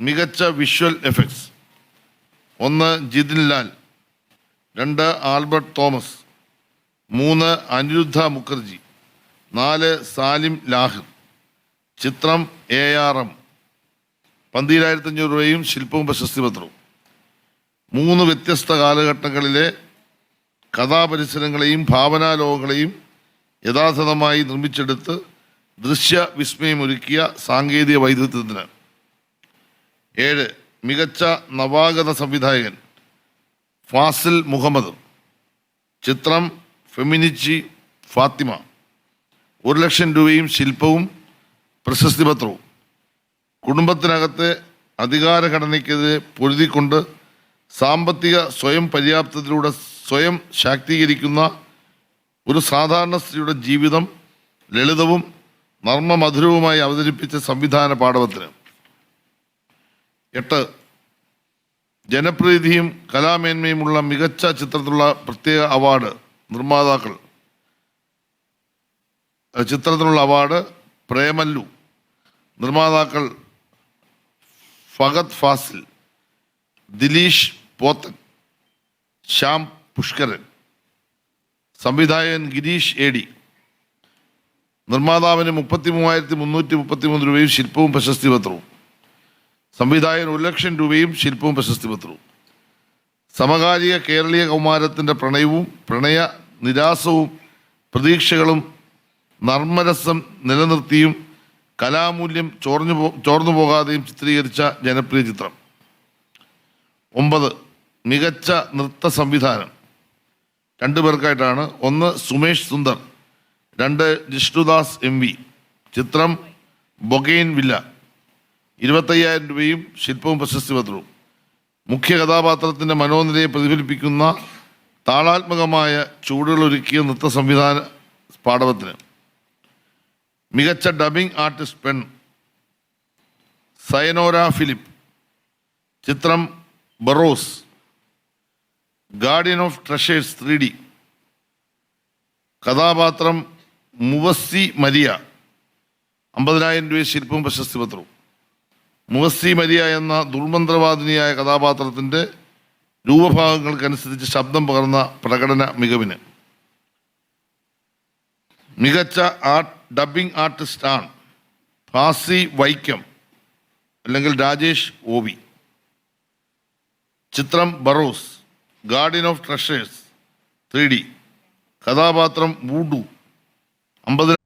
മികച്ച visual effects ഒന്ന് ജിതിൻ ലാൽ. രണ്ട് ആൽബർട്ട് തോമസ്. മൂന്ന് അനിരുദ്ധ മുഖർജി. നാല് സാലിം ലാഹിർ. ചിത്രം എ ആർ എം പന്തിരായിരത്തി അഞ്ഞൂറ് രൂപയും ശില്പവും പ്രശസ്തി പത്രവും. മൂന്ന് വ്യത്യസ്ത കാലഘട്ടങ്ങളിലെ കഥാപരിസരങ്ങളെയും ഭാവനാലോകങ്ങളെയും യഥാർത്ഥമായി നിർമ്മിച്ചെടുത്ത് ദൃശ്യ വിസ്മയമൊരുക്കിയ സാങ്കേതിക വൈദഗ്ധ്യത്തിന് ഏഴ് മികച്ച നവാഗത സംവിധായകൻ ഫാസിൽ മുഹമ്മദ്. ചിത്രം ഫെമിനിച്ചി ഫാത്തിമ. ഒരു ലക്ഷം രൂപയും ശില്പവും പ്രശസ്തി പത്രവും. കുടുംബത്തിനകത്തെ അധികാരഘടനയ്ക്കെതിരെ പൊരുതിക്കൊണ്ട് സാമ്പത്തിക സ്വയം പര്യാപ്തത്തിലൂടെ സ്വയം ശാക്തീകരിക്കുന്ന ഒരു സാധാരണ സ്ത്രീയുടെ ജീവിതം ലളിതവും നർമ്മമധുരവുമായി അവതരിപ്പിച്ച സംവിധാന പാഠവത്തിന്. എട്ട്. ജനപ്രീതിയും കലാമേന്മയുമുള്ള മികച്ച ചിത്രത്തിലുള്ള പ്രത്യേക അവാർഡ് നിർമ്മാതാക്കൾ. ചിത്രത്തിനുള്ള അവാർഡ് പ്രേമല്ലു. നിർമ്മാതാക്കൾ ഫഗത് ഫാസിൽ ദിലീഷ് പോത്തൻ ശ്യാം പുഷ്കരൻ സംവിധായകൻ ഗിരീഷ് ഡി. നിർമ്മാതാവിന് മുപ്പത്തി മൂവായിരത്തി മുന്നൂറ്റി മുപ്പത്തി മൂന്ന് രൂപയും ശില്പവും പ്രശസ്തി പത്രവും സംവിധായകൻ ഒരു ലക്ഷം രൂപയും ശില്പവും പ്രശസ്തി പത്രവും സമകാലിക കേരളീയ കൗമാരത്തിന്റെ പ്രണയവും പ്രണയ നിരാസവും പ്രതീക്ഷകളും നർമ്മരസം നിലനിർത്തിയും കലാമൂല്യം ചോർന്നു പോ ചോർന്നു പോകാതെയും ചിത്രീകരിച്ച ജനപ്രിയ ചിത്രം. ഒമ്പത് മികച്ച നൃത്ത സംവിധാനം. രണ്ടു പേർക്കായിട്ടാണ്. ഒന്ന് സുമേഷ് സുന്ദർ. രണ്ട് ജിഷ്ണുദാസ് എം വി. ചിത്രം ബൊഗെയിൻ വില്ല. ഇരുപത്തയ്യായിരം രൂപയും ശില്പവും പ്രശസ്തി പത്രവും മുഖ്യ കഥാപാത്രത്തിന്റെ മനോനിലയെ പ്രതിഫലിപ്പിക്കുന്ന താളാത്മകമായ ചൂടുകളൊരുക്കിയ നൃത്ത സംവിധാന പാടവത്തിന് മികച്ച ഡബിംഗ് ആർട്ടിസ്റ്റ് പെൺ സയനോര ഫിലിപ്പ്. ചിത്രം Barroz. Guardian of treasures three D. കഥാപാത്രം മുവസ്സി മരിയ. അമ്പതിനായിരം രൂപ ശില്പവും പ്രശസ്തി പത്രവും മുവസ്സി മരിയ എന്ന ദുർമന്ത്രവാദിനിയായ കഥാപാത്രത്തിന്റെ രൂപഭാഗങ്ങൾക്കനുസരിച്ച് ശബ്ദം പകർന്ന പ്രകടന മികവിന്. മികച്ച ആർട്ട് ഡബിംഗ് ആർട്ടിസ്റ്റാണ് ഫാസി വൈക്കം അല്ലെങ്കിൽ രാജേഷ് ഓവി. ചിത്രം Barroz guardian of treasures three D. കഥാപാത്രം വൂഡു അമ്പത്